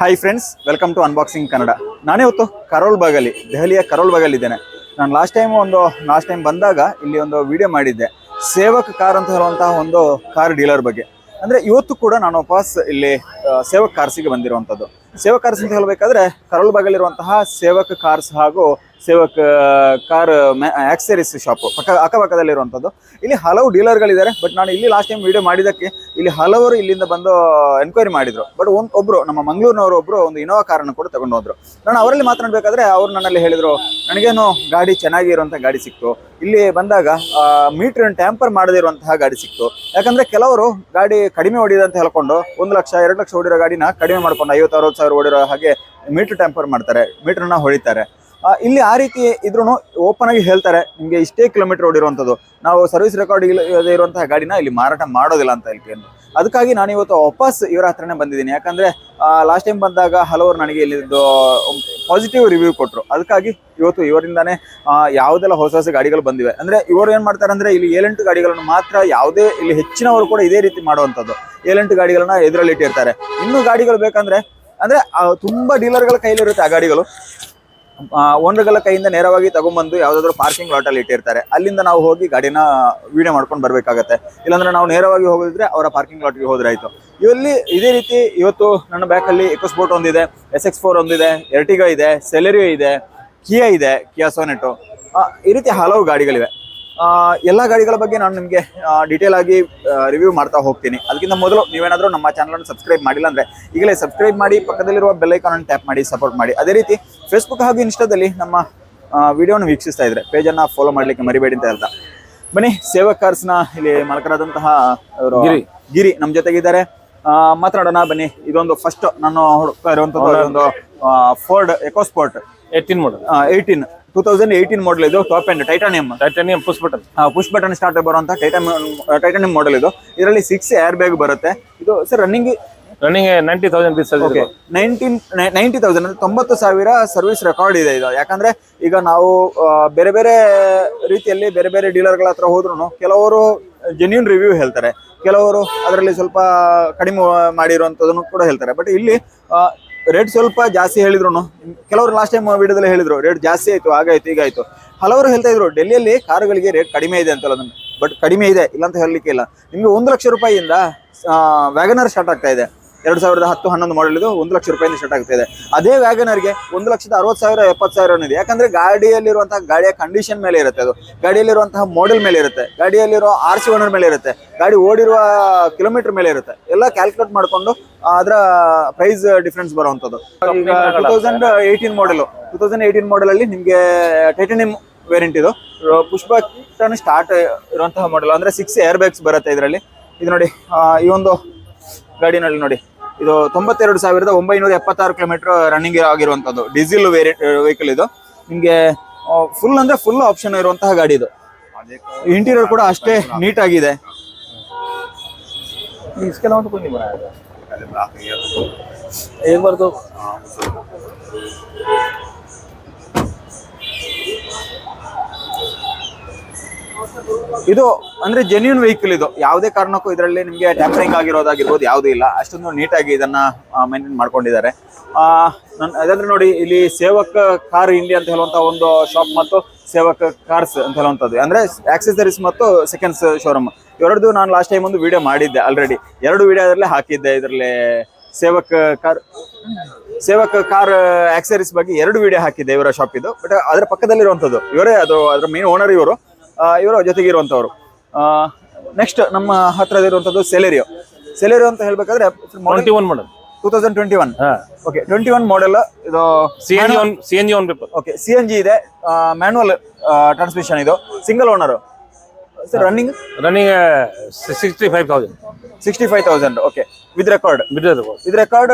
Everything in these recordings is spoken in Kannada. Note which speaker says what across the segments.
Speaker 1: Hi friends welcome to unboxing Kannada ನಾನೇ ಇವತ್ತು ಕರೋಲ್ ಬಾಗಲ್ಲಿ ದೆಹಲಿಯ ಕರೋಲ್ ಬಾಗಲ್ಲಿದ್ದೇನೆ ನಾನು ಲಾಸ್ಟ್ ಟೈಮ್ ಒಂದು ಲಾಸ್ಟ್ ಟೈಮ್ ಬಂದಾಗ ಇಲ್ಲಿ ಒಂದು ವಿಡಿಯೋ ಮಾಡಿದ್ದೆ. ಸೇವಕ್ ಕಾರ್ ಅಂತ ಹೇಳುವಂತಹ ಒಂದು ಕಾರ್ ಡೀಲರ್ ಬಗ್ಗೆ. ಅಂದರೆ ಇವತ್ತು ಕೂಡ ನಾನು ವಾಪಸ್ ಇಲ್ಲಿ ಸೇವಕ್ ಕಾರ್ಸಿಗೆ ಬಂದಿರುವಂಥದ್ದು. ಸೇವಕ್ ಕಾರ್ಸ್ ಅಂತ ಹೇಳಬೇಕಾದ್ರೆ ಕರಳುಬಾಗಲಿರುವಂತಹ ಸೇವಕ್ ಕಾರ್ಸ್ ಹಾಗೂ ಸೇವಕ್ ಕಾರ್ ಆಕ್ಸರೀಸ್ ಶಾಪ್ ಪಕ್ಕ ಅಕ್ಕಪಕ್ಕದಲ್ಲಿರುವಂಥದ್ದು ಇಲ್ಲಿ ಹಲವು ಡೀಲರ್ಗಳಿದ್ದಾರೆ, ಬಟ್ ನಾನು ಇಲ್ಲಿ ಲಾಸ್ಟ್ ಟೈಮ್ ವಿಡಿಯೋ ಮಾಡಿದ್ದಕ್ಕೆ ಇಲ್ಲಿ ಹಲವರು ಇಲ್ಲಿಂದ ಬಂದು ಎನ್ಕ್ವೈರಿ ಮಾಡಿದ್ರು. ಬಟ್ ಒಂದು ಒಬ್ರು, ನಮ್ಮ ಮಂಗಳೂರಿನವರು ಒಬ್ರು ಒಂದು ಇನೋವಾ ಕಾರನ್ನು ಕೂಡ ತಗೊಂಡು ಹೋದ್ರು. ನಾನು ಅವರಲ್ಲಿ ಮಾತನಾಡಬೇಕಾದ್ರೆ ಅವರು ನನ್ನಲ್ಲಿ ಹೇಳಿದ್ರು, ನನಗೇನು ಗಾಡಿ ಚೆನ್ನಾಗಿ ಇರುವಂತಹ ಗಾಡಿ ಸಿಕ್ತು. ಇಲ್ಲಿ ಬಂದಾಗ ಮೀಟರ್ ಟ್ಯಾಂಪರ್ ಮಾಡದೇ ಇರುವಂತಹ ಗಾಡಿ ಸಿಕ್ತು. ಯಾಕಂದ್ರೆ ಕೆಲವರು ಗಾಡಿ ಕಡಿಮೆ ಹೊಡಿದೆ ಅಂತ ಹೇಳ್ಕೊಂಡು ಒಂದು ಲಕ್ಷ, ಎರಡು ಲಕ್ಷ ಹೊಡಿರೋ ಗಾಡಿನ ಕಡಿಮೆ ಮಾಡ್ಕೊಂಡು ಐವತ್ತು ಅರವತ್ತು ಸಾವಿರ ಓಡಿರೋ ಹಾಗೆ ಮೀಟರ್ ಟೆಂಪರ್ ಮಾಡ್ತಾರೆ ಮೀಟರ್ನ ಹೊಡಿತಾರೆ ಆ, ಇಲ್ಲಿ ಆ ರೀತಿ ಇದ್ರೂ ಓಪನ್ ಆಗಿ ಹೇಳ್ತಾರೆ ನಿಮಗೆ ಇಷ್ಟೇ ಕಿಲೋಮೀಟರ್ ಓಡಿರುವಂಥದ್ದು. ನಾವು ಸರ್ವಿಸ್ ರೆಕಾರ್ಡ್ ಇರುವಂತಹ ಗಾಡಿನ ಇಲ್ಲಿ ಮಾರಾಟ ಮಾಡೋದಿಲ್ಲ ಅಂತ ಹೇಳ್ತೀನಿ ಅದಕ್ಕಾಗಿ ನಾನು ಇವತ್ತು ವಾಪಸ್ ಇವರ ಹತ್ರನೇ ಬಂದಿದ್ದೀನಿ. ಯಾಕಂದ್ರೆ ಲಾಸ್ಟ್ ಟೈಮ್ ಬಂದಾಗ ಹಲವರು ನನಗೆ ಇಲ್ಲಿದ್ದು ಪಾಸಿಟಿವ್ ರಿವ್ಯೂ ಕೊಟ್ಟರು ಅದಕ್ಕಾಗಿ ಇವತ್ತು ಇವರಿಂದಾನೇ ಯಾವುದೆಲ್ಲ ಹೊಸ ಹೊಸ ಗಾಡಿಗಳು ಬಂದಿವೆ. ಅಂದರೆ ಇವರು ಏನು ಮಾಡ್ತಾರೆ ಅಂದರೆ ಇಲ್ಲಿ ಏಳೆಂಟು ಗಾಡಿಗಳನ್ನು ಮಾತ್ರ ಯಾವುದೇ ಇಲ್ಲಿ ಹೆಚ್ಚಿನವರು ಕೂಡ ಇದೇ ರೀತಿ ಮಾಡುವಂಥದ್ದು. ಏಳೆಂಟು ಗಾಡಿಗಳನ್ನ ಎದುರಲ್ಲಿ ಇಟ್ಟಿರ್ತಾರೆ. ಇನ್ನು ಗಾಡಿಗಳು ಬೇಕಂದರೆ, ಅಂದರೆ ತುಂಬಾ ಡೀಲರ್ಗಳ ಕೈಲಿರುತ್ತೆ ಆ ಗಾಡಿಗಳು. ಓನರ್ಗಳ ಕೈಯಿಂದ ನೇರವಾಗಿ ತಗೊಂಡ್ಬಂದು ಯಾವ್ದಾದ್ರು ಪಾರ್ಕಿಂಗ್ ಲಾಟಲ್ಲಿ ಇಟ್ಟಿರ್ತಾರೆ. ಅಲ್ಲಿಂದ ನಾವು ಹೋಗಿ ಗಾಡಿನ ವೀಡಿಯೋ ಮಾಡ್ಕೊಂಡು ಬರ್ಬೇಕಾಗತ್ತೆ. ಇಲ್ಲಾಂದ್ರೆ ನಾವು ನೇರವಾಗಿ ಹೋಗಿದ್ರೆ ಅವರ ಪಾರ್ಕಿಂಗ್ ಲಾಟ್ಗೆ ಹೋದ್ರೆ ಆಯ್ತು. ಇಲ್ಲಿ ಇದೇ ರೀತಿ ಇವತ್ತು ನನ್ನ ಬ್ಯಾಕಲ್ಲಿ ಎಕೋಸ್ಪೋರ್ಟ್ ಒಂದಿದೆ ಎಸ್ ಎಕ್ಸ್ ಫೋರ್ ಒಂದಿದೆ ಎರ್ಟಿಗ ಇದೆ ಸೆಲೆರಿಯೋ ಇದೆ ಕಿಯಾ ಇದೆ ಕಿಯಾ ಸೋನೆಟು ಈ ರೀತಿ ಹಲವು ಗಾಡಿಗಳಿವೆ. ಎಲ್ಲ ಗಾಡಿಗಳ ಬಗ್ಗೆ ನಾನು ನಿಮಗೆ ಡೀಟೇಲ್ ಆಗಿ ರಿವ್ಯೂ ಮಾಡ್ತಾ ಹೋಗ್ತೀನಿ. ಅದಕ್ಕಿಂತ ಮೊದಲು ನೀವೇನಾದರೂ ನಮ್ಮ ಚಾನಲನ್ನು ಸಬ್ಸ್ಕ್ರೈಬ್ ಮಾಡಿಲ್ಲ ಅಂದರೆ ಈಗಲೇ ಸಬ್ಸ್ಕ್ರೈಬ್ ಮಾಡಿ, ಪಕ್ಕದಲ್ಲಿರುವ ಬೆಲ್ಲೈಕಾನನ್ನು ಟ್ಯಾಪ್ ಮಾಡಿ ಸಪೋರ್ಟ್ ಮಾಡಿ. ಅದೇ ರೀತಿ ಫೇಸ್ಬುಕ್ ಹಾಗೂ ಇನ್ಸ್ಟಾದಲ್ಲಿ ನಮ್ಮ ವಿಡಿಯೋನ ವೀಕ್ಷಿಸ್ತಾ ಇದ್ರೆ ಪೇಜನ್ನ ಫಾಲೋ ಮಾಡ್ಲಿಕ್ಕೆ ಮರಿಬೇಡಿ ಅಂತ ಹೇಳ್ತಾ. ಬನ್ನಿ ಸೇವಕ್ ಕಾರ್ಸ್ನ ಇಲ್ಲಿ ಮಲಕರಾದಂತಹ ಇವರು
Speaker 2: ಗಿರಿ.
Speaker 1: ಗಿರಿ ನಮ್ಮ ಜೊತೆಗಿದ್ದಾರೆ. ಮಾತಾಡೋಣ ಮಾತನಾಡೋಣ ಬನ್ನಿ ಇದೊಂದು ಫಸ್ಟ್ ನಾನು ಹುಡುಕ್ತಾ ಇರುವಂತದ್ದು ಒಂದು Ford EcoSport
Speaker 2: eighteen model
Speaker 1: eighteen two thousand eighteen model ಇದು top end titanium
Speaker 2: titanium push button
Speaker 1: push button start ಬರುವಂತಹ ಟೈಟಾನಿಯಂ ಟೈಟಾನಿಯಂ ಮಾಡೆಲ್ ಇದು. ಇದರಲ್ಲಿ ಸಿಕ್ಸ್ ಏರ್ ಬ್ಯಾಗ್ ಬರುತ್ತೆ. ಇದು sir running
Speaker 2: running ninety thousand piece
Speaker 1: okay nineteen ninety thousand ಅಂದ್ರೆ ತೊಂಬತ್ತು ಸಾವಿರ ಸರ್ವಿಸ್ ರೆಕಾರ್ಡ್ ಇದೆ ಇದು. ಯಾಕಂದ್ರೆ ಈಗ ನಾವು ಬೇರೆ ಬೇರೆ ರೀತಿಯಲ್ಲಿ ಬೇರೆ ಬೇರೆ ಡೀಲರ್ಗಳ ಹತ್ರ ಹೋದ್ರು ಕೆಲವರು ಜೆನ್ಯೂನ್ ರಿವ್ಯೂ ಹೇಳ್ತಾರೆ. ಕೆಲವರು ಅದರಲ್ಲಿ ಸ್ವಲ್ಪ ಕಡಿಮೆ ಮಾಡಿರುವಂಥದ್ದನ್ನು ಕೂಡ ಹೇಳ್ತಾರೆ. ಬಟ್ ಇಲ್ಲಿ ರೇಟ್ ಸ್ವಲ್ಪ ಜಾಸ್ತಿ ಹೇಳಿದ್ರು ಕೆಲವರು ಲಾಸ್ಟ್ ಟೈಮ್ ವಿಡಿಯೋದಲ್ಲಿ ಹೇಳಿದ್ರು ರೇಟ್ ಜಾಸ್ತಿ ಆಯ್ತು ಆಗಾಯ್ತು ಈಗಾಯ್ತು ಹಲವರು ಹೇಳ್ತಾ ಇದ್ರು ಡೆಲ್ಲಿಯಲ್ಲಿ ಕಾರುಗಳಿಗೆ ರೇಟ್ ಕಡಿಮೆ ಇದೆ ಅಂತ ಹೇಳೋದನ್ನು. ಬಟ್ ಕಡಿಮೆ ಇದೆ ಇಲ್ಲ ಅಂತ ಹೇಳಲಿಕ್ಕೆ ಇಲ್ಲ. ನಿಮಗೆ ಒಂದು ಲಕ್ಷ ರೂಪಾಯಿಯಿಂದ ವ್ಯಾಗನರ್ ಸ್ಟಾರ್ಟ್ ಆಗ್ತಾ ಇದೆ. ಎರಡು ಸಾವಿರದ ಹತ್ತು ಹನ್ನೊಂದು ಮಾಡಲ್ ಇದು ಒಂದು ಲಕ್ಷ ರೂಪಾಯಿಂದ ಸ್ಟಾರ್ಟ್ ಆಗ್ತಾ ಇದೆ. ಅದೇ ವ್ಯಾಗನರ್ಗೆ ಒಂದು ಲಕ್ಷದ ಅರವತ್ತು ಸಾವಿರ, ಎಪ್ಪತ್ತು ಸಾವಿರ ಇದೆ. ಯಾಕಂದ್ರೆ ಗಾಡಿಯಲ್ಲಿರುವಂತಹ ಗಾಡಿಯ ಕಂಡೀಷನ್ ಮೇಲೆ ಇರುತ್ತೆ ಅದು. ಗಾಡಿಯಲ್ಲಿರುವಂತಹ ಮಾಡೆಲ್ ಮೇಲೆ ಇರುತ್ತೆ. ಗಾಡಿಯಲ್ಲಿರೋ ಆರ್ ಸಿ ಓನರ್ ಮೇಲೆ ಇರುತ್ತೆ. ಗಾಡಿ ಓಡಿರುವ ಕಿಲೋಮೀಟರ್ ಮೇಲೆ ಇರುತ್ತೆ. ಎಲ್ಲ ಕ್ಯಾಲ್ಕುಲೇಟ್ ಮಾಡಿಕೊಂಡು ಅದರ ಪ್ರೈಸ್ ಡಿಫ್ರೆನ್ಸ್ ಬರುವಂಥದ್ದು. ಈಗ two thousand eighteen model two thousand eighteen model ಅಲ್ಲಿ ನಿಮಗೆ ಟೈಟಾನಿಯಂ ವೇರಿಯಂಟ್ ಇದು. ಪುಷ್ಪ ಸ್ಟಾರ್ಟ್ ಇರುವಂತಹ ಮಾಡೆಲ್ ಅಂದ್ರೆ ಸಿಕ್ಸ್ ಏರ್ ಬ್ಯಾಗ್ಸ್ ಬರುತ್ತೆ ಇದರಲ್ಲಿ. ಇದು ನೋಡಿ ಈ ಒಂದು ಗಾಡಿನಲ್ಲಿ ನೋಡಿ. ಇದು ತೊಂಬತ್ತೆರಡು ಸಾವಿರದ ಒಂಬೈನೂರ ಎಪ್ಪತ್ತಾರು ಕಿಲೋಮೀಟರ್ ರನ್ನಿಂಗ್ ಆಗಿರುವಂಥದ್ದು. ಡೀಸೆಲ್ ವೇರಿಯಂಟ್ ವೆಹಿಕಲ್ ಇದು. ನಿಮಗೆ ಫುಲ್ ಅಂದ್ರೆ ಫುಲ್ ಆಪ್ಷನ್ ಇರುವಂತಹ ಗಾಡಿ ಇದು. ಇಂಟೀರಿಯರ್ ಕೂಡ ಅಷ್ಟೇ ನೀಟ್ ಆಗಿದೆ ಇದು ಅಂದ್ರೆ ಜೆನ್ಯೂನ್ ವೆಹಿಕಲ್ ಇದು. ಯಾವುದೇ ಕಾರಣಕ್ಕೂ ಇದರಲ್ಲಿ ನಿಮಗೆ ಟ್ಯಾಂಪರಿಂಗ್ ಆಗಿರೋದಾಗಿರ್ಬೋದು, ಯಾವುದೂ ಇಲ್ಲ. ಅಷ್ಟೊಂದು ನೀಟಾಗಿ ಇದನ್ನ ಮೇಂಟೈನ್ ಮಾಡ್ಕೊಂಡಿದ್ದಾರೆ. ಅದಂದ್ರೆ ನೋಡಿ, ಇಲ್ಲಿ ಸೇವಕ್ ಕಾರ್ ಇಂಡಿಯಾ ಅಂತ ಹೇಳುವಂತ ಒಂದು ಶಾಪ್ ಮತ್ತು ಸೇವಕ್ ಕಾರ್ಸ್ ಅಂತ ಹೇಳುವಂಥದ್ದು. ಅಂದ್ರೆ ಆಕ್ಸೆಸರೀಸ್ ಮತ್ತು ಸೆಕೆಂಡ್ಸ್ ಶೋರೂಮ್ ಎರಡದು ನಾನು ಲಾಸ್ಟ್ ಟೈಮ್ ಒಂದು ವಿಡಿಯೋ ಮಾಡಿದ್ದೆ ಆಲ್ರೆಡಿ ಎರಡು ವಿಡಿಯೋ ಅದರಲ್ಲೇ ಹಾಕಿದ್ದೆ ಇದರಲ್ಲಿ Sevak car Sevak car accessories ಬಗ್ಗೆ ಎರಡು ವಿಡಿಯೋ ಹಾಕಿದ್ದೆ ಇವರ ಶಾಪ್ ಇದು. ಬಟ್ ಅದರ ಪಕ್ಕದಲ್ಲಿರುವಂಥದ್ದು. ಇವರೇ ಅದು, ಅದರ ಮೇನ್ ಓನರ್ ಇವರು. ಇವರು ಜೊತೆಗೆ ಇರುವಂಥವ್ರು ನೆಕ್ಸ್ಟ್ ನಮ್ಮ ಹತ್ರದಿರುವಂಥದ್ದು ಸೆಲೆರಿಯೋ ಸೆಲೆರಿಯೋ ಅಂತ ಹೇಳ್ಬೇಕಾದ್ರೆ
Speaker 2: twenty one model
Speaker 1: two thousand twenty one okay twenty one model ಇದು
Speaker 2: C N G one C N G one
Speaker 1: okay C N G ಇದೆ. ಮ್ಯಾನುವಲ್ ಟ್ರಾನ್ಸ್ಮಿಷನ್ ಇದು. Single owner sir running
Speaker 2: running sixty five thousand
Speaker 1: sixty five thousand okay with record with record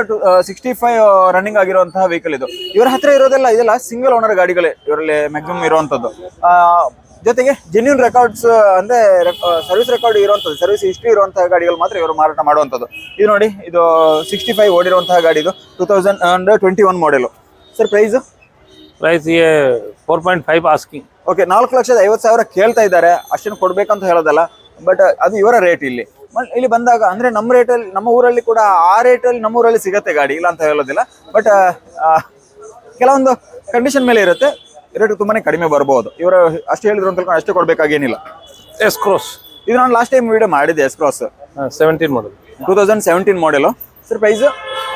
Speaker 1: sixty five running ಆಗಿರುವಂತಹ ವೆಹಿಕಲ್ ಇದು. ಇವರ ಹತ್ರ ಇರೋದೆಲ್ಲ ಇದೆಲ್ಲ ಸಿಂಗಲ್ ಓನರ್ ಗಾಡಿಗಳೇ ಇವರಲ್ಲಿ ಮ್ಯಾಕ್ಸಿಮಮ್ ಇರುವಂತದ್ದು. ಜೊತೆಗೆ ಜೆನ್ಯೂನ್ ರೆಕಾರ್ಡ್ಸ್ ಅಂದ್ರೆ ಸರ್ವಿಸ್ ರೆಕಾರ್ಡ್ ಇರುವಂತದ್ದು ಸರ್ವಿಸ್ ಹಿಸ್ಟ್ರಿ ಇರುವಂತಹ ಗಾಡಿಗಳು ಮಾತ್ರ ಇವರು ಮಾರಾಟ ಮಾಡುವಂಥದ್ದು ಇದು ನೋಡಿ ಇದು ಸಿಕ್ಸ್ಟಿ ಫೈವ್ ಓಡಿರುವಂತಹ ಗಾಡಿ ಇದು two thousand twenty one model sir price
Speaker 2: price four point five asking
Speaker 1: okay ನಾಲ್ಕು ಲಕ್ಷದ ಐವತ್ತು ಸಾವಿರ ಕೇಳ್ತಾ ಇದ್ದಾರೆ ಅಷ್ಟನ್ನು ಕೊಡಬೇಕಂತ ಹೇಳೋದಲ್ಲ ಬಟ್ ಅದು ಇವರ ರೇಟ್ ಇಲ್ಲಿ. ಇಲ್ಲಿ ಬಂದಾಗ ಅಂದ್ರೆ ನಮ್ಮ ರೇಟಲ್ಲಿ ನಮ್ಮ ಊರಲ್ಲಿ ಕೂಡ ಆ ರೇಟಲ್ಲಿ ನಮ್ಮ ಊರಲ್ಲಿ ಸಿಗತ್ತೆ ಗಾಡಿ ಇಲ್ಲ ಅಂತ ಹೇಳೋದಿಲ್ಲ ಬಟ್ ಕೆಲವೊಂದು ಕಂಡೀಷನ್ ಮೇಲೆ ಇರುತ್ತೆ. ರೇಟ್ ತುಂಬಾನೇ ಕಡಿಮೆ ಬರ್ಬೋದು. ಇವರು ಅಷ್ಟು ಹೇಳಿದ್ರು ಅಂತ ಅಷ್ಟೇ ಕೊಡ್ಬೇಕಾಗೇನಿಲ್ಲ.
Speaker 2: ಎಸ್ ಕ್ರೋಸ್
Speaker 1: ಇದು ನಾನು ಲಾಸ್ಟ್ ಟೈಮ್ ವಿಡಿಯೋ ಮಾಡಿದ್ದೆ S cross
Speaker 2: 17 model.
Speaker 1: Two thousand seventeen model sir price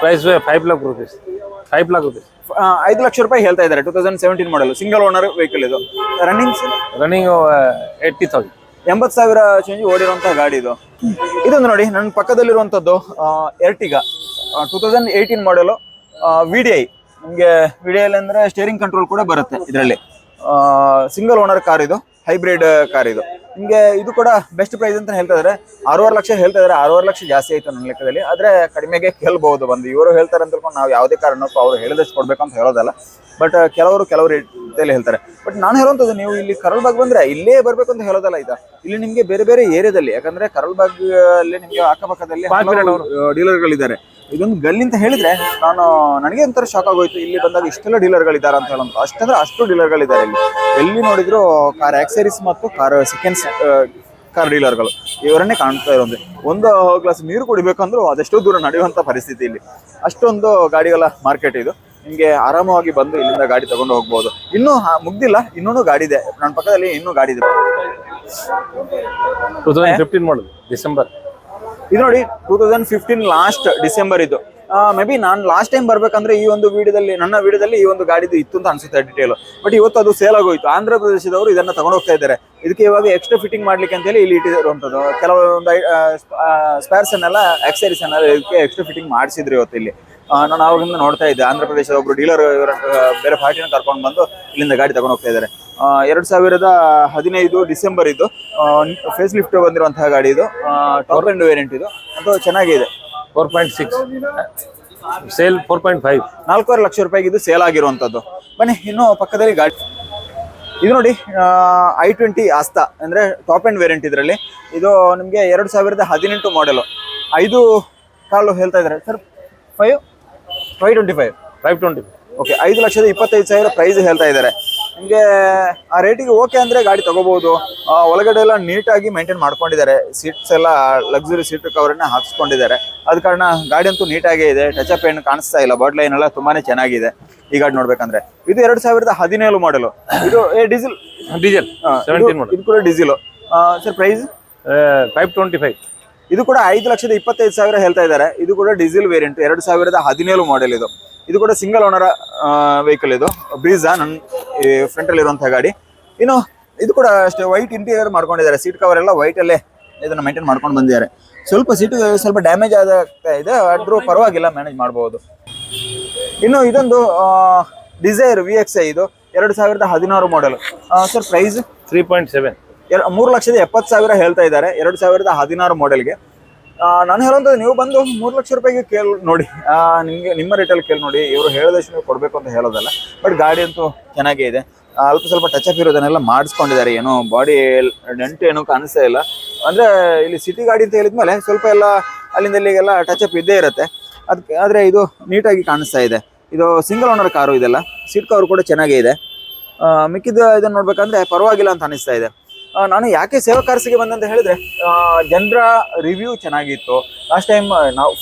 Speaker 2: price five 5 rupees five 5 rupees.
Speaker 1: ಐದು ಲಕ್ಷ ರೂಪಾಯಿ ಹೇಳ್ತಾ ಇದ್ದಾರೆ two thousand seventeen model single owner vehicle ಇದು. ರನ್ನಿಂಗ್
Speaker 2: ರನ್ನಿಂಗ್ ಏಯ್ಟಿ ತೌಸಂಡ್
Speaker 1: ಎಂಬತ್ತು ಸಾವಿರ ಚೇಂಜ್ ಓಡಿರುವಂತಹ ಗಾಡಿ ಇದು. ಇದೊಂದು ನೋಡಿ ನನ್ನ ಪಕ್ಕದಲ್ಲಿರುವಂಥದ್ದು Ertiga two thousand eighteen model V D I ನಿಮಗೆ ವಿ ಡಿ ಅಂದರೆ ಸ್ಟೇರಿಂಗ್ ಕಂಟ್ರೋಲ್ ಕೂಡ ಬರುತ್ತೆ ಇದರಲ್ಲಿ. ಸಿಂಗಲ್ ಓನರ್ ಕಾರ್ ಇದು ಹೈಬ್ರಿಡ್ ಕಾರ್ ಇದು. ನಿಮಗೆ ಇದು ಕೂಡ ಬೆಸ್ಟ್ ಪ್ರೈಸ್ ಅಂತ ಹೇಳ್ತಾ ಇದ್ದಾರೆ ಆರೂವರೆ ಲಕ್ಷ ಹೇಳ್ತಾ ಇದ್ದಾರೆ ಆರೂವರೆ ಲಕ್ಷ ಜಾಸ್ತಿ ಆಯಿತು ನನ್ನ ಲೆಕ್ಕದಲ್ಲಿ. ಆದರೆ ಕಡಿಮೆಗೆ ಕೇಳ್ಬೋದು ಬಂದು. ಇವರು ಹೇಳ್ತಾರೆ ಅಂತ ನಾವು ಯಾವುದೇ ಕಾರಣಕ್ಕೂ ಅವ್ರು ಹೇಳಿದಷ್ಟು ಕೊಡಬೇಕು ಅಂತ ಹೇಳೋದಲ್ಲ. ಬಟ್ ಕೆಲವರು ಕೆಲವರು ರೇಟಲ್ಲಿ ಹೇಳ್ತಾರೆ. ಬಟ್ ನಾನು ಹೇಳುವಂಥದ್ದು ನೀವು ಇಲ್ಲಿ ಕರಲ್ಬಾಗ್ ಬಂದರೆ ಇಲ್ಲೇ ಬರಬೇಕು ಅಂತ ಹೇಳೋದಲ್ಲ ಇದು ಇಲ್ಲಿ ನಿಮಗೆ ಬೇರೆ ಬೇರೆ ಏರಿಯಾದಲ್ಲಿ ಯಾಕಂದರೆ ಕರಲ್ಬಾಗ್ ಅಲ್ಲಿ ನಿಮಗೆ ಅಕ್ಕಪಕ್ಕದಲ್ಲಿ ಡೀಲರ್ಗಳಿದ್ದಾರೆ ಇದೊಂದು ಗಲ್ಲಿ ಅಂತ ಹೇಳಿದ್ರೆ ನಾನು, ನನಗೆ ಒಂಥರ ಶಾಕ್ ಆಗೋಯ್ತು. ಇಲ್ಲಿ ಬಂದಾಗ ಇಷ್ಟೆಲ್ಲ ಡೀಲರ್ಗಳಿದ್ದಾರೆ ಅಂತ ಹೇಳೋದು ಅಷ್ಟಂದ್ರೆ ಅಷ್ಟು ಡೀಲರ್ಗಳಿದ್ದಾರೆ ಇಲ್ಲಿ. ಎಲ್ಲಿ ನೋಡಿದ್ರು ಕಾರ್ ಆಕ್ಸರೀಸ್ ಮತ್ತು ಕಾರ್ ಸೆಕೆಂಡ್ಸ್ ಕಾರ್ ಡೀಲರ್ಗಳು ಇವರನ್ನೇ ಕಾಣ್ತಾ ಇರೋದು. ಒಂದು ಗ್ಲಾಸ್ ನೀರು ಕುಡಿಬೇಕಂದ್ರೂ ಅದೆಷ್ಟೋ ದೂರ ನಡೆಯುವಂತ ಪರಿಸ್ಥಿತಿ ಇಲ್ಲಿ. ಅಷ್ಟೊಂದು ಗಾಡಿಗಳ ಮಾರ್ಕೆಟ್ ಇದು. ನಿಮಗೆ ಆರಾಮವಾಗಿ ಬಂದು ಇಲ್ಲಿಂದ ಗಾಡಿ ತಗೊಂಡು ಹೋಗ್ಬೋದು. ಇನ್ನೂ ಮುಗ್ದಿಲ್ಲ. ಇನ್ನೂ ಗಾಡಿ ಇದೆ. ನನ್ನ ಪಕ್ಕದಲ್ಲಿ ಇನ್ನೂ ಗಾಡಿ ಇದೆ.
Speaker 2: 2015 model. December.
Speaker 1: ಇದು ನೋಡಿ two thousand fifteen last December ಇದು. ಮೇ ಬಿ ನಾನು ಲಾಸ್ಟ್ ಟೈಮ್ ಬರ್ಬೇಕಂದ್ರೆ ಈ ಒಂದು ವಿಡಿಯೋದಲ್ಲಿ, ನನ್ನ ವಿಡಿಯೋದಲ್ಲಿ ಈ ಒಂದು ಗಾಡಿದು ಇತ್ತು ಅಂತ ಅನ್ಸುತ್ತೆ ಡಿಟೇಲ್ ಬಟ್ ಇವತ್ತು ಅದು ಸೇಲ್ ಆಗೋಯ್ತು. ಆಂಧ್ರ ಪ್ರದೇಶದವರು ಇದನ್ನ ತಗೊಂಡು ಹೋಗ್ತಾ ಇದ್ದಾರೆ. ಇದಕ್ಕೆ ಇವಾಗ ಎಕ್ಸ್ಟ್ರಾ ಫಿಟ್ಟಿಂಗ್ ಮಾಡ್ಲಿಕ್ಕೆ ಅಂತ ಹೇಳಿ ಇಲ್ಲಿ ಇಟ್ಟಿರುವಂಥದ್ದು. ಕೆಲವೊಂದು ಸ್ಪೇರ್ಸ್ ಅನ್ನೆಲ್ಲ ಆಕ್ಸರೀಸ್ ಅನ್ನೆಲ್ಲ ಇದಕ್ಕೆ ಎಕ್ಸ್ಟ್ರಾ ಫಿಟ್ಟಿಂಗ್ ಮಾಡಿಸಿದ್ರು ಇವತ್ತು ಇಲ್ಲಿ. ನಾನು ಅವಾಗಿಂದ ನೋಡ್ತಾ ಇದ್ದೆ. ಆಂಧ್ರ ಪ್ರದೇಶದ ಒಬ್ರು ಡೀಲರ್ ಇವರ ಬೇರೆ ಪಾರ್ಟಿನ ಕರ್ಕೊಂಡು ಬಂದು ಇಲ್ಲಿಂದ ಗಾಡಿ ತಗೊಂಡು ಹೋಗ್ತಾ ಇದ್ದಾರೆ. ಎರಡ್ ಸಾವಿರದ ಹದಿನೈದು ಡಿಸೆಂಬರ್ ಇದು. ಫೇಸ್ ಲಿಫ್ಟ್ ಬಂದಿರುವಂತಹ ಗಾಡಿ ಇದು. ಟಾಪ್ ಅಂಡ್ ವೇರಿಯಂಟ್ ಇದು. ಅದು ಚೆನ್ನಾಗಿದೆ.
Speaker 2: Four point six sale four point five
Speaker 1: ನಾಲ್ಕೂವರೆ ಲಕ್ಷ ರೂಪಾಯಿಗೆ ಇದು ಸೇಲ್ ಆಗಿರುವಂಥದ್ದು ಬನ್ನಿ ಇನ್ನು ಪಕ್ಕದಲ್ಲಿ ಗಾಡಿ. ಇದು ನೋಡಿ ಐ ಟ್ವೆಂಟಿ ಆಸ್ತಾ ಅಂದರೆ ಟಾಪ್ ಆ್ಯಂಡ್ ವೇರಿಯಂಟ್ ಇದರಲ್ಲಿ. ಇದು ನಿಮಗೆ ಎರಡು ಸಾವಿರದ ಹದಿನೆಂಟು ಮಾಡೆಲು ಐದು ಕಾಲು ಹೇಳ್ತಾ ಇದ್ದಾರೆ. Sir five five twenty five
Speaker 2: 520.
Speaker 1: Okay ಐದು ಲಕ್ಷದ ಇಪ್ಪತ್ತೈದು ಸಾವಿರ ಪ್ರೈಸ್ ಹೇಳ್ತಾ ಇದ್ದಾರೆ. ನಿಮಗೆ ಆ ರೇಟಿಗೆ ಓಕೆ ಅಂದ್ರೆ ಗಾಡಿ ತಗೋಬಹುದು. ಒಳಗಡೆ ಎಲ್ಲ ನೀಟಾಗಿ ಮೇಂಟೈನ್ ಮಾಡ್ಕೊಂಡಿದ್ದಾರೆ. ಸೀಟ್ಸ್ ಎಲ್ಲ ಲಕ್ಸುರಿ ಸೀಟ್ ಕವರನ್ನ ಹಾಕ್ಸ್ಕೊಂಡಿದ್ದಾರೆ. ಅದ ಕಾರಣ ಗಾಡಿ ಅಂತೂ ನೀಟಾಗೇ ಇದೆ. ಟಚ್ ಅಪ್ ಏನು ಕಾಣಿಸ್ತಾ ಇಲ್ಲ. ಬಾಡ್ ಲೈನ್ ಎಲ್ಲ ತುಂಬಾನೇ ಚೆನ್ನಾಗಿದೆ ಈ ಗಾಡಿ ನೋಡ್ಬೇಕಂದ್ರೆ. ಇದು ಎರಡು ಸಾವಿರದ ಹದಿನೇಳು ಮಾಡಲು ಇದು ಡೀಸೆಲ್
Speaker 2: ಡೀಸೆಲ್ 17 model.
Speaker 1: ಇದು ಕೂಡ diesel sir price
Speaker 2: five twenty 525.
Speaker 1: ಇದು ಕೂಡ ಐದು ಲಕ್ಷದ ಇಪ್ಪತ್ತೈದು ಸಾವಿರ ಹೇಳ್ತಾ ಇದ್ದಾರೆ. ಇದು ಕೂಡ ಡೀಸೆಲ್ ವೇರಿಯಂಟ್ ಎರಡು ಸಾವಿರದ ಹದಿನೇಳು ಮಾಡೆಲ್ ಇದು. ಇದು ಕೂಡ ಸಿಂಗಲ್ ಓನರ್ ವೆಹಿಕಲ್ ಇದು. ಬ್ರೀಸಾ ನನ್ನ ಫ್ರಂಟ್ ಅಲ್ಲಿ ಇರುವಂತಹ ಗಾಡಿ. ಇನ್ನು, ಇದು ಕೂಡ ಅಷ್ಟೇ ವೈಟ್ ಇಂಟೀರಿಯರ್ ಮಾಡ್ಕೊಂಡಿದ್ದಾರೆ. ಸೀಟ್ ಕವರ್ ಎಲ್ಲ ವೈಟ್ ಅಲ್ಲೇ ಇದನ್ನು ಮೇಂಟೈನ್ ಮಾಡ್ಕೊಂಡು ಬಂದಿದ್ದಾರೆ. ಸ್ವಲ್ಪ ಸೀಟ್ ಸ್ವಲ್ಪ ಡ್ಯಾಮೇಜ್ ಆಗ್ತಾ ಇದೆ. ಆದ್ರೂ ಪರವಾಗಿಲ್ಲ ಮ್ಯಾನೇಜ್ ಮಾಡಬಹುದು ಇನ್ನು ಇದೊಂದು ಡಿಸೈರ್ ವಿ ಐ ಇದು. ಎರಡು ಸಾವಿರದ ಹದಿನಾರು ಮಾಡೆಲ್ ಸರ್ ಪ್ರೈಸ್
Speaker 2: 3.7.
Speaker 1: ಎರ ಮೂರು ಲಕ್ಷದ ಎಪ್ಪತ್ತು ಸಾವಿರ ಹೇಳ್ತಾ ಇದ್ದಾರೆ. ಎರಡು ಸಾವಿರದ ಹದಿನಾರು ಮಾಡೆಲ್ಗೆ ನಾನು ಹೇಳೋಂಥದ್ದು ನೀವು ಬಂದು ಮೂರು ಲಕ್ಷ ರೂಪಾಯಿಗೆ ಕೇಳಿ ನೋಡಿ. ನಿಮಗೆ ನಿಮ್ಮ ರೇಟಲ್ಲಿ ಕೇಳಿ ನೋಡಿ. ಇವರು ಹೇಳಿದಷ್ಟು ನೀವು ಕೊಡಬೇಕು ಅಂತ ಹೇಳೋದಲ್ಲ. ಬಟ್ ಗಾಡಿ ಅಂತೂ ಚೆನ್ನಾಗೇ ಇದೆ. ಅಲ್ಪ ಸ್ವಲ್ಪ ಟಚ್ ಅಪ್ ಇರೋದನ್ನೆಲ್ಲ ಮಾಡಿಸ್ಕೊಂಡಿದ್ದಾರೆ. ಏನೋ ಬಾಡಿ ನೆಂಟು ಏನೂ ಕಾಣಿಸ್ತಾ ಇಲ್ಲ. ಅಂದರೆ ಇಲ್ಲಿ ಸಿಟಿ ಗಾಡಿ ಅಂತ ಹೇಳಿದ್ಮೇಲೆ ಸ್ವಲ್ಪ ಎಲ್ಲ ಅಲ್ಲಿಂದ ಇಲ್ಲಿಗೆಲ್ಲ ಟಚ್ ಅಪ್ ಇದ್ದೇ ಇರುತ್ತೆ. ಅದಕ್ಕೆ ಆದರೆ ಇದು ನೀಟಾಗಿ ಕಾಣಿಸ್ತಾ ಇದೆ. ಇದು ಸಿಂಗಲ್ ಓನರ್ ಕಾರು ಇದೆಲ್ಲ. ಸೀಟ್ ಕವರ್ ಕೂಡ ಚೆನ್ನಾಗೇ ಇದೆ. ಮಿಕ್ಕಿದ ನೋಡಬೇಕಂದ್ರೆ ನೋಡ್ಬೇಕಂದ್ರೆ ಪರವಾಗಿಲ್ಲ ಅಂತ ಅನಿಸ್ತಾ ಇದೆ. ನಾನು ಯಾಕೆ ಸೇವಾ ಕಾರ್ಸಿಗೆ ಬಂದಂತ ಹೇಳಿದ್ರೆ ಜನರ ರಿವ್ಯೂ ಚೆನ್ನಾಗಿತ್ತು. ಲಾಸ್ಟ್ ಟೈಮ್ ನಾವು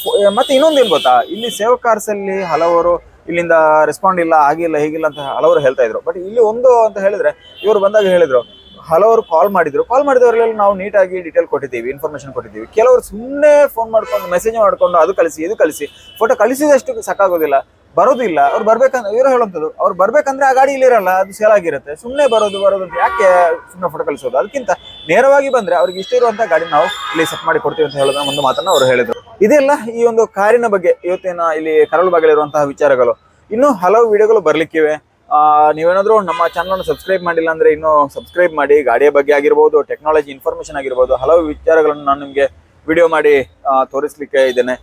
Speaker 1: ಇನ್ನೊಂದು ಏನ್ ಗೊತ್ತಾ? ಇಲ್ಲಿ ಸೇವಾ ಕಾರ್ಸ್ ಅಲ್ಲಿ ಹಲವರು ಇಲ್ಲಿಂದ ರೆಸ್ಪಾಂಡ್ ಇಲ್ಲ, ಆಗಿಲ್ಲ, ಹೀಗಿಲ್ಲ ಅಂತ ಹಲವರು ಹೇಳ್ತಾ ಇದ್ರು. ಬಟ್ ಇಲ್ಲಿ ಒಂದು ಅಂತ ಹೇಳಿದ್ರೆ, ಇವರು ಬಂದಾಗ ಹೇಳಿದ್ರು, ಹಲವರು ಕಾಲ್ ಮಾಡಿದ್ರು. ಕಾಲ್ ಮಾಡಿದವರೆಲ್ಲ ನಾವು ನೀಟಾಗಿ ಡೀಟೇಲ್ ಕೊಟ್ಟಿದ್ದೀವಿ ಇನ್ಫಾರ್ಮೇಶನ್ ಕೊಟ್ಟಿದ್ದೀವಿ. ಕೆಲವರು ಸುಮ್ಮನೆ ಫೋನ್ ಮಾಡ್ಕೊಂಡು ಮೆಸೇಜ್ ಮಾಡಿಕೊಂಡು, ಅದು ಕಳಿಸಿ ಇದು ಕಳಿಸಿ ಫೋಟೋ ಕಳಿಸಿದಷ್ಟು ಸಾಕಾಗೋದಿಲ್ಲ. ಬರೋದಿಲ್ಲ. ಅವ್ರು ಬರ್ಬೇಕಂದ್ರೆ, ಇವರು ಹೇಳುವಂಥದ್ದು, ಅವ್ರು ಬರ್ಬೇಕಂದ್ರೆ ಆ ಗಾಡಿ ಇಲ್ಲಿರಲ್ಲ ಅದು ಸೇಲ್ ಆಗಿರುತ್ತೆ. ಸುಮ್ಮನೆ ಬರೋದು ಬರೋದು ಅಂತ ಯಾಕೆ ಸುಮ್ಮನೆ ಫೋಟೋ ಕಳಿಸೋದು? ಅದಕ್ಕಿಂತ ನೇರವಾಗಿ ಬಂದ್ರೆ ಅವ್ರಿಗೆ ಇಷ್ಟ ಇರುವಂತ ಗಾಡಿ ನಾವು ಇಲ್ಲಿ ಸೆಟ್ ಮಾಡಿ ಕೊಡ್ತೀವಿ ಅಂತ ಹೇಳೋದ ಒಂದು ಮಾತನ್ನ ಅವರು ಹೇಳಿದ್ರು. ಇದೆಲ್ಲ ಈ ಒಂದು ಕಾರಿನ ಬಗ್ಗೆ, ಇವತ್ತಿನ ಇಲ್ಲಿ ಕರಳು ಬಾಗಿಲಿರುವಂತಹ ವಿಚಾರಗಳು. ಇನ್ನು ಹಲವು ವಿಡಿಯೋಗಳು ಬರ್ಲಿಕ್ಕಿವೆ. ನೀವೇನಾದ್ರೂ ನಮ್ಮ ಚಾನಲ್ ಸಬ್ಸ್ಕ್ರೈಬ್ ಮಾಡಿಲ್ಲ ಅಂದ್ರೆ ಇನ್ನು ಸಬ್ಸ್ಕ್ರೈಬ್ ಮಾಡಿ. ಗಾಡಿಯ ಬಗ್ಗೆ ಆಗಿರ್ಬೋದು ಟೆಕ್ನಾಲಜಿ ಇನ್ಫಾರ್ಮೇಶನ್ ಆಗಿರ್ಬೋದು, ಹಲವು ವಿಚಾರಗಳನ್ನು ನಾನು ನಿಮಗೆ ವಿಡಿಯೋ ಮಾಡಿ ತೋರಿಸ್ಲಿಕ್ಕೆ ಇದ್ದೇನೆ.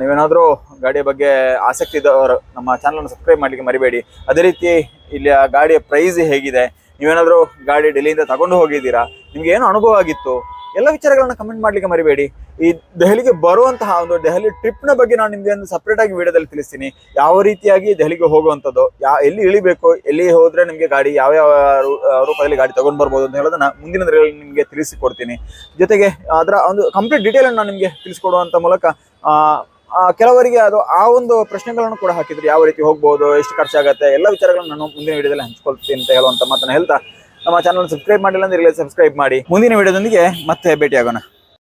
Speaker 1: ನೀವೇನಾದ್ರೂ ಗಾಡಿಯ ಬಗ್ಗೆ ಆಸಕ್ತಿ ಇದ್ದವರು, ನಮ್ಮ ಚಾನಲನ್ನು ಸಬ್ಸ್ಕ್ರೈಬ್ ಮಾಡ್ಲಿಕ್ಕೆ ಮರಿಬೇಡಿ. ಅದೇ ರೀತಿ ಇಲ್ಲಿ ಆ ಗಾಡಿಯ ಪ್ರೈಸ್ ಹೇಗಿದೆ, ನೀವೇನಾದರೂ ಗಾಡಿ ಡೆಲ್ಲಿಯಿಂದ ತಗೊಂಡು ಹೋಗಿದ್ದೀರಾ, ನಿಮ್ಗೆ ಏನು ಅನುಭವ ಆಗಿತ್ತು, ಎಲ್ಲ ವಿಚಾರಗಳನ್ನು ಕಮೆಂಟ್ ಮಾಡಲಿಕ್ಕೆ ಮರಿಬೇಡಿ. ಈ ದೆಹಲಿಗೆ ಬರುವಂತಹ ಒಂದು ದೆಹಲಿ ಟ್ರಿಪ್ನ ಬಗ್ಗೆ ನಾನು ನಿಮಗೆ ಒಂದು ಸಪ್ರೇಟ್ ಆಗಿ ವಿಡಿಯೋದಲ್ಲಿ ತಿಳಿಸ್ತೀನಿ. ಯಾವ ರೀತಿಯಾಗಿ ದೆಹಲಿಗೆ ಹೋಗುವಂಥದ್ದು, ಯಾ, ಎಲ್ಲಿ ಇಳಿಬೇಕು, ಎಲ್ಲಿ ಹೋದರೆ ನಿಮಗೆ ಗಾಡಿ, ಯಾವ ಯಾವ ರೂಪದಲ್ಲಿ ಗಾಡಿ ತೊಗೊಂಡು ಬರ್ಬೋದು ಅಂತ ಹೇಳೋದನ್ನು ಮುಂದಿನ ದಿನಗಳಲ್ಲಿ ನಿಮಗೆ ತಿಳಿಸಿಕೊಡ್ತೀನಿ. ಜೊತೆಗೆ ಅದರ ಒಂದು ಕಂಪ್ಲೀಟ್ ಡೀಟೇಲನ್ನು ನಾನು ನಿಮಗೆ ತಿಳಿಸ್ಕೊಡುವಂಥ ಮೂಲಕ ಕೆಲವರಿಗೆ ಅದು ಆ ಒಂದು ಪ್ರಶ್ನೆಗಳನ್ನು ಕೂಡ ಹಾಕಿದ್ರು. ಯಾವ ರೀತಿ ಹೋಗ್ಬೋದು, ಎಷ್ಟು ಖರ್ಚಾಗುತ್ತೆ, ಎಲ್ಲ ವಿಚಾರಗಳನ್ನು ನಾನು ಮುಂದಿನ ವಿಡಿಯೋದಲ್ಲಿ ಹಂಚ್ಕೊಳ್ತೀನಿ ಅಂತ ಹೇಳುವಂತ ಮಾತನ್ನು ಹೇಳ್ತಾ ನಮ್ಮ ಚಾನಲ್ ಸಬ್ಸ್ಕ್ರೈಬ್ ಮಾಡಿಲ್ಲ ಅಂದ್ರೆ ಸಬ್ಸ್ಕ್ರೈಬ್ ಮಾಡಿ. ಮುಂದಿನ ವಿಡಿಯೋದೊಂದಿಗೆ ಮತ್ತೆ ಭೇಟಿಯಾಗೋಣ.